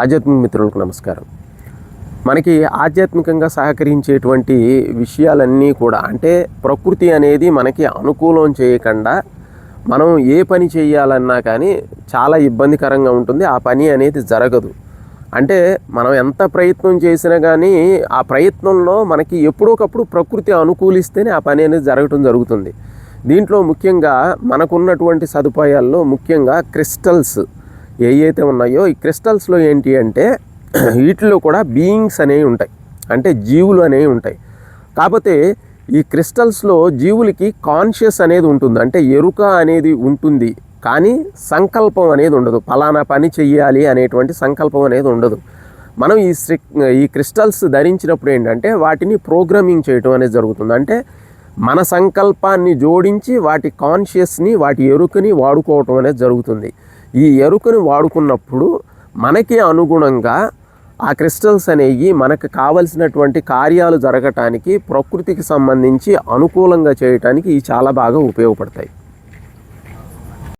ఆధ్యాత్మిక మిత్రులకు నమస్కారం. మనకి ఆధ్యాత్మికంగా సహకరించేటువంటి విషయాలన్నీ కూడా అంటే ప్రకృతి అనేది మనకి అనుకూలం చేయకుండా మనం ఏ పని చేయాలన్నా కానీ చాలా ఇబ్బందికరంగా ఉంటుంది. ఆ పని అనేది జరగదు. అంటే మనం ఎంత ప్రయత్నం చేసినా కానీ ఆ ప్రయత్నంలో మనకి ఎప్పుడోకప్పుడు ప్రకృతి అనుకూలిస్తేనే ఆ పని అనేది జరగటం జరుగుతుంది. దీంట్లో ముఖ్యంగా మనకున్నటువంటి సదుపాయాల్లో ముఖ్యంగా క్రిస్టల్స్ ఏవైతే ఉన్నాయో ఈ క్రిస్టల్స్లో ఏంటి అంటే వీటిలో కూడా బీయింగ్స్ అనేవి ఉంటాయి. అంటే జీవులు అనేవి ఉంటాయి. కాకపోతే ఈ క్రిస్టల్స్లో జీవులకి కాన్షియస్ అనేది ఉంటుంది. అంటే ఎరుక అనేది ఉంటుంది. కానీ సంకల్పం అనేది ఉండదు. ఫలానా పని చెయ్యాలి అనేటువంటి సంకల్పం అనేది ఉండదు. మనం ఈ ఈ క్రిస్టల్స్ ధరించినప్పుడు ఏంటంటే వాటిని ప్రోగ్రామింగ్ చేయటం అనేది జరుగుతుంది. అంటే మన సంకల్పాన్ని జోడించి వాటి కాన్షియస్ని వాటి ఎరుకని వాడుకోవటం అనేది జరుగుతుంది. ఈ ఎరుకని వాడుకున్నప్పుడు మనకి అనుగుణంగా ఆ క్రిస్టల్స్ అనేవి మనకు కావలసినటువంటి కార్యాలు జరగటానికి ప్రకృతికి సంబంధించి అనుకూలంగా చేయటానికి ఇవి చాలా బాగా ఉపయోగపడతాయి.